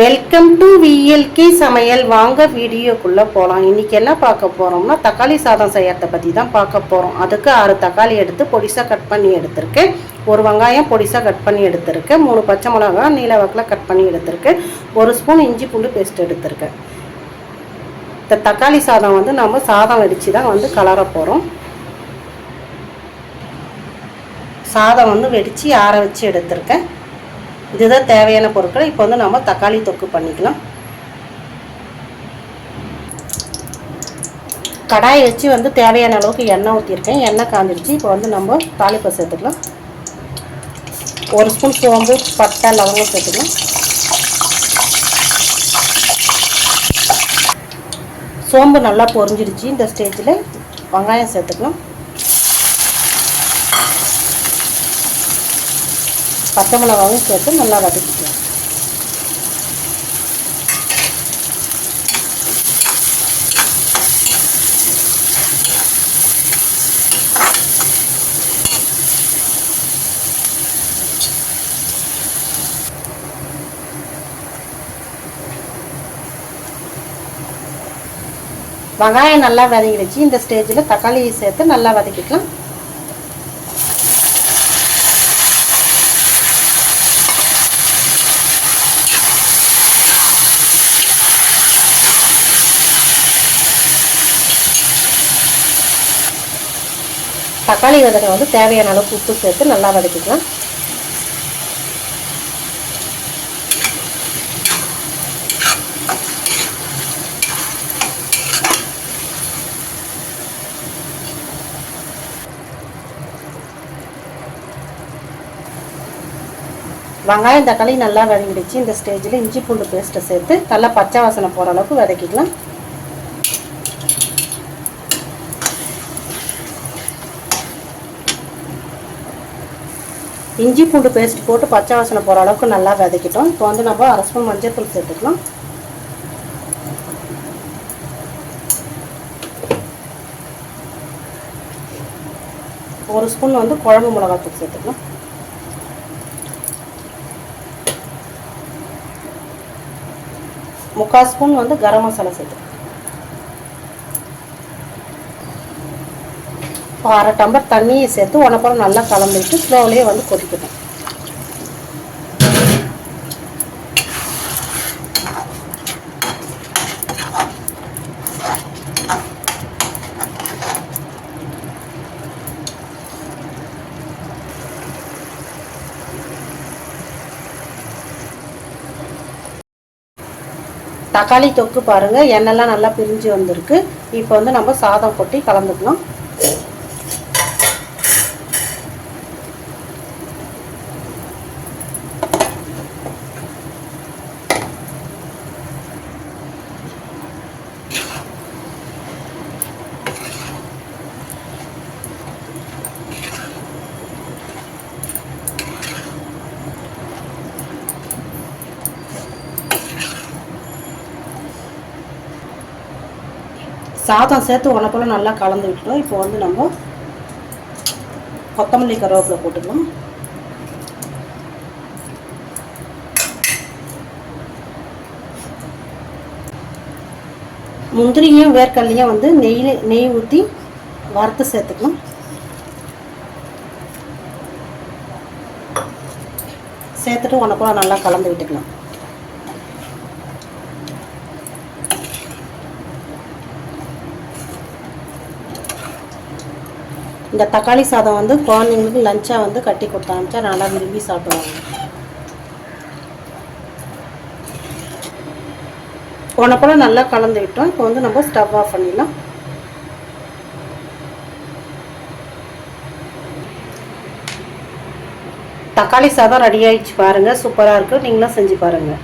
Welcome to VLK சமையல். வாங்க வீடியோக்குள்ளே போகலாம் இன்றைக்கி என்ன பார்க்க போகிறோம்னா தக்காளி சாதம் செய்யறத பற்றி தான் பார்க்க போகிறோம் அதுக்கு ஆறு தக்காளி எடுத்து பொடிசாக கட் பண்ணி எடுத்திருக்கேன். ஒரு வெங்காயம் பொடிசாக கட் பண்ணி எடுத்திருக்கேன். மூணு பச்சை மிளகா நீல வாக்கில் கட் பண்ணி எடுத்திருக்கேன். ஒரு ஸ்பூன் இஞ்சி பூண்டு பேஸ்ட் எடுத்திருக்கேன். இந்த தக்காளி சாதம் வந்து நம்ம சாதம் வடித்து தான் வந்து கலர போகிறோம் சாதம் வந்து வெடித்து ஆற வச்சு எடுத்திருக்கேன். இதுதான் தேவையான பொருட்கள். இப்போ வந்து நம்ம தக்காளி தொக்கு பண்ணிக்கலாம். கடாயை வச்சு வந்து தேவையான அளவுக்கு எண்ணெய் ஊற்றிருக்கேன் எண்ணெய் காஞ்சிருச்சு. இப்போ வந்து நம்ம தாளிப்பை சேர்த்துக்கலாம். ஒரு ஸ்பூன் சோம்பு பட்டை லவங்கம் சேர்த்துக்கலாம். சோம்பு நல்லா பொரிஞ்சிருச்சு. இந்த ஸ்டேஜில் வெங்காயம் சேர்த்துக்கலாம். பச்சை மிளகாவும் சேர்த்து நல்லா வதக்கிக்கலாம். வெங்காயம் நல்லா வதங்கிடுச்சு. இந்த ஸ்டேஜில் தக்காளியை சேர்த்து நல்லா வதக்கிக்கலாம். தக்காளி வதக்க வந்து தேவையான அளவுக்கு உப்பு சேர்த்து நல்லா வதக்கிக்கலாம். வெங்காயம் தக்காளி நல்லா வதங்கிடுச்சு. இந்த ஸ்டேஜில் இஞ்சி பூண்டு பேஸ்ட்டை சேர்த்து நல்லா பச்சை வாசனை போகிற அளவுக்கு வதக்கிக்கலாம். இஞ்சி பூண்டு பேஸ்ட் போட்டு பச்சை வாசனை போகிற அளவுக்கு நல்லா விதக்கிட்டோம். இப்போ வந்து நம்ம அரை ஸ்பூன் மஞ்சள் தூள் சேர்த்துக்கலாம். ஒரு ஸ்பூன் வந்து குழம்பு மிளகாத்தூள் சேர்த்துக்கலாம். முக்கால் ஸ்பூன் வந்து கரம் மசாலா சேர்த்துக்கலாம். அரை டம்ளர் தண்ணியை சேர்த்து உனப்பறம் நல்லா கலந்துட்டு ஸ்லோவிலே வந்து கொதிக்கணும் தக்காளி தொக்கு பாருங்கள் எண்ணெய்லாம் நல்லா பிரிஞ்சு வந்திருக்கு. இப்போ வந்து நம்ம சாதம் கொட்டி கலந்துக்கலாம் சாதம் சேர்த்து உனக்குள்ள நல்லா கலந்து விட்டோம் இப்போ வந்து நம்ம கொத்தமல்லி கருவேப்பிலை போட்டுக்கலாம் முந்திரியும் வேர்க்கடலையும் வந்து நெய் நெய் ஊற்றி வறுத்து சேர்த்துக்கலாம் சேர்த்துட்டு உனக்குள்ள நல்லா கலந்து விட்டுக்கலாம். இந்த தக்காளி சாதம் வந்து குழந்தைங்களுக்கு லஞ்சாக வந்து கட்டி கொடுத்து அனுப்பிச்சா நல்லா விரும்பி சாப்பிடுவாங்க. போன நல்லா கலந்துக்கிட்டோம் இப்போ வந்து நம்ம ஸ்டவ் ஆஃப் பண்ணிடலாம். தக்காளி சாதம் ரெடி ஆயிடுச்சு பாருங்கள் சூப்பராக இருக்குது நீங்களும் செஞ்சு பாருங்கள்